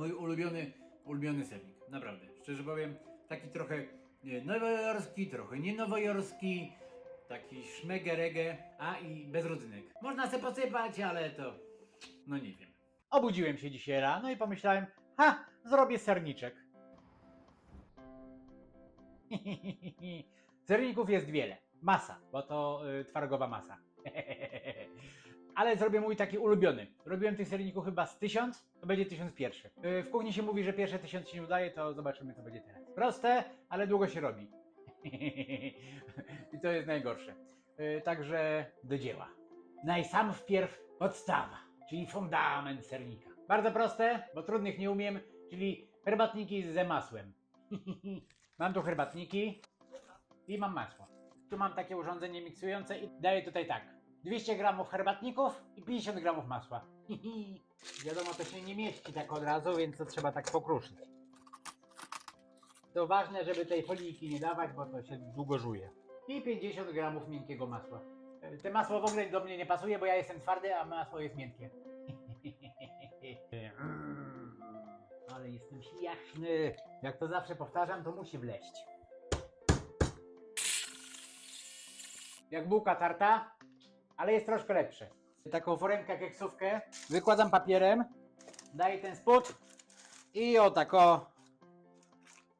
mój ulubiony, ulubiony sernik. Naprawdę. Szczerze powiem, taki trochę nowojorski, trochę nie nowojorski, taki szmegerege, a i bez rodzynek. Można se posypać, ale to, no nie wiem. Obudziłem się dzisiaj rano i pomyślałem, ha, zrobię serniczek. Serników jest wiele. Masa, bo to y, twarogowa masa. Ale zrobię mój taki ulubiony. Robiłem tych serników chyba z tysiąc, to będzie tysiąc pierwszy. Y, w kuchni się mówi, że pierwsze tysiąc się nie udaje, to zobaczymy co będzie teraz. Proste, ale długo się robi. I to jest najgorsze. Y, także do dzieła. Najsam wpierw podstawa, czyli fundament sernika. Bardzo proste, bo trudnych nie umiem, czyli herbatniki ze masłem. mam tu herbatniki i mam masło. Tu mam takie urządzenie miksujące i daję tutaj tak. 200 gramów herbatników i 50 gramów masła. Wiadomo, to się nie mieści tak od razu, więc to trzeba tak pokruszyć. To ważne, żeby tej foliki nie dawać, bo to się długo żuje. I 50 gramów miękkiego masła. E, Te masło w ogóle do mnie nie pasuje, bo ja jestem twardy, a masło jest miękkie. Ale jestem śmieszny. Jak to zawsze powtarzam, to musi wleść. Jak bułka tarta, ale jest troszkę lepsze. Taką foremkę keksówkę wykładam papierem, daję ten spód i o tak o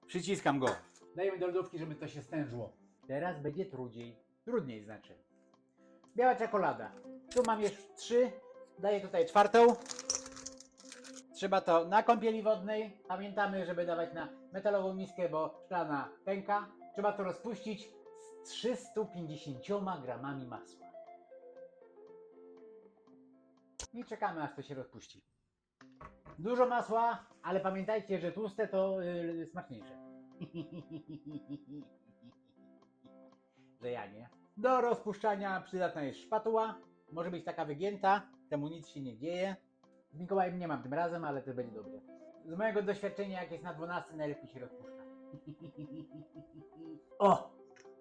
przyciskam go. Dajemy do lodówki, żeby to się stężło. Teraz będzie trudziej. Trudniej znaczy. Biała czekolada. Tu mam jeszcze trzy. Daję tutaj czwartą. Trzeba to na kąpieli wodnej. Pamiętamy, żeby dawać na metalową miskę, bo szklana pęka. Trzeba to rozpuścić z 350 gramami masła. I czekamy, aż to się rozpuści. Dużo masła, ale pamiętajcie, że tłuste to yy, smaczniejsze. że ja nie. Do rozpuszczania przydatna jest szpatuła. Może być taka wygięta, temu nic się nie dzieje. Z Mikołajem nie mam tym razem, ale to będzie dobrze. Z mojego doświadczenia, jak jest na 12, najlepiej się rozpuszcza. o!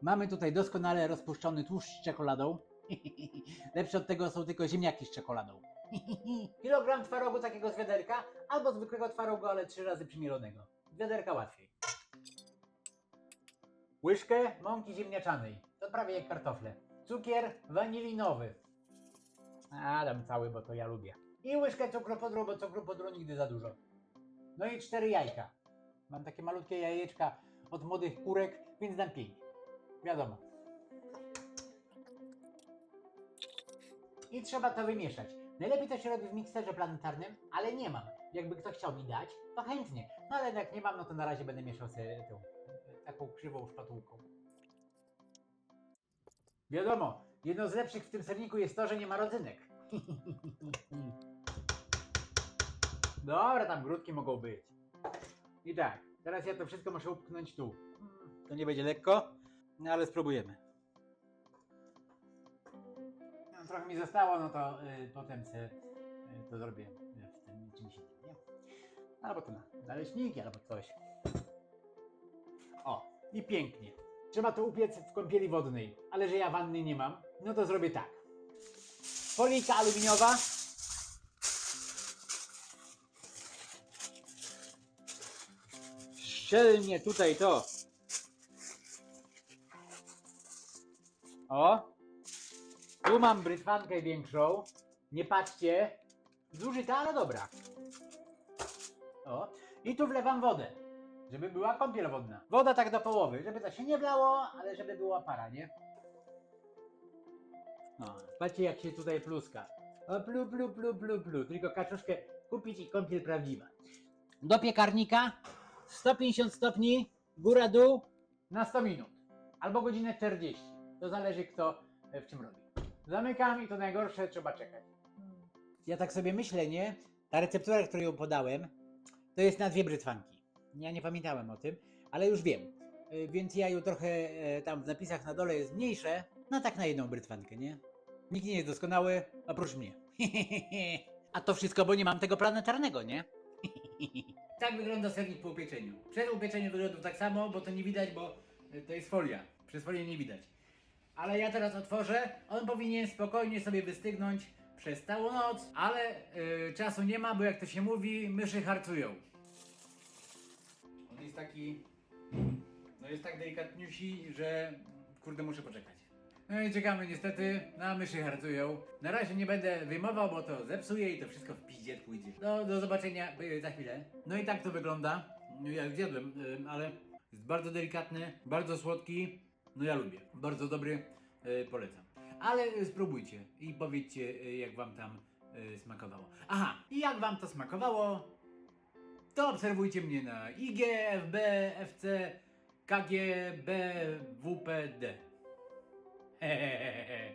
Mamy tutaj doskonale rozpuszczony tłuszcz z czekoladą. Lepsze od tego są tylko ziemniaki z czekoladą. Kilogram twarogu takiego z wiaderka, albo zwykłego twarogu, ale trzy razy przymielonego. Z wiaderka łatwiej. Łyżkę mąki ziemniaczanej. To prawie jak kartofle. Cukier wanilinowy. A, dam cały, bo to ja lubię. I łyżkę cukru podru, bo cukru podru nigdy za dużo. No i cztery jajka. Mam takie malutkie jajeczka od młodych kurek, więc dam pięć. Wiadomo. I trzeba to wymieszać. Najlepiej to się robi w mikserze planetarnym, ale nie mam. Jakby ktoś chciał mi dać, to chętnie. No ale jak nie mam, no to na razie będę mieszał sobie tą taką krzywą szpatułką. Wiadomo, jedno z lepszych w tym serniku jest to, że nie ma rodzynek. Dobra, tam grudki mogą być. I tak, teraz ja to wszystko muszę upchnąć tu. To nie będzie lekko, no ale spróbujemy. Trochę mi zostało, no to y, potem se, y, to zrobię y, w tym czymś innym, nie? Albo to na naleśniki, albo coś. O, i pięknie. Trzeba to upiec w kąpieli wodnej, ale że ja wanny nie mam, no to zrobię tak. Folika aluminiowa. Szczelnie tutaj to. O, tu mam brytwankę większą. Nie patrzcie. Zużyta, ale dobra. O, i tu wlewam wodę, żeby była kąpiel wodna. Woda tak do połowy, żeby to się nie wlało, ale żeby była para, nie? No, patrzcie jak się tutaj pluska. O, plu, plu, plu, plu, plu. Tylko kaczuszkę kupić i kąpiel prawdziwa. Do piekarnika 150 stopni, góra dół na 100 minut. Albo godzinę 40. To zależy kto e, w czym robi. Zamykam i to najgorsze trzeba czekać. Ja tak sobie myślę, nie? Ta receptura, którą ją podałem, to jest na dwie brytwanki. Ja nie pamiętałem o tym, ale już wiem. Y, Więc ja ją trochę e, tam w napisach na dole jest mniejsze, no tak na jedną brytwankę, nie? Nikt nie jest doskonały, oprócz mnie. A to wszystko, bo nie mam tego planetarnego, nie? Tak wygląda sernik po upieczeniu. Przed upieczeniem wygląda tak samo, bo to nie widać, bo y, to jest folia. Przez folię nie widać. Ale ja teraz otworzę. On powinien spokojnie sobie wystygnąć przez całą noc, ale y, czasu nie ma, bo jak to się mówi, myszy harcują. On jest taki, no jest tak delikatniusi, że kurde muszę poczekać. No i czekamy niestety, na myszy harcują. Na razie nie będę wyjmował, bo to zepsuje i to wszystko w piździe pójdzie. No, do zobaczenia y, za chwilę. No i tak to wygląda. No, Ja zjadłem, y, ale jest bardzo delikatny, bardzo słodki. No ja lubię. Bardzo dobry, y, polecam. Ale y, spróbujcie i powiedzcie, y, jak wam tam smakowało. Aha, i jak wam to smakowało, to obserwujcie mnie na IG, FB, FC, KG, B. Hehehehe.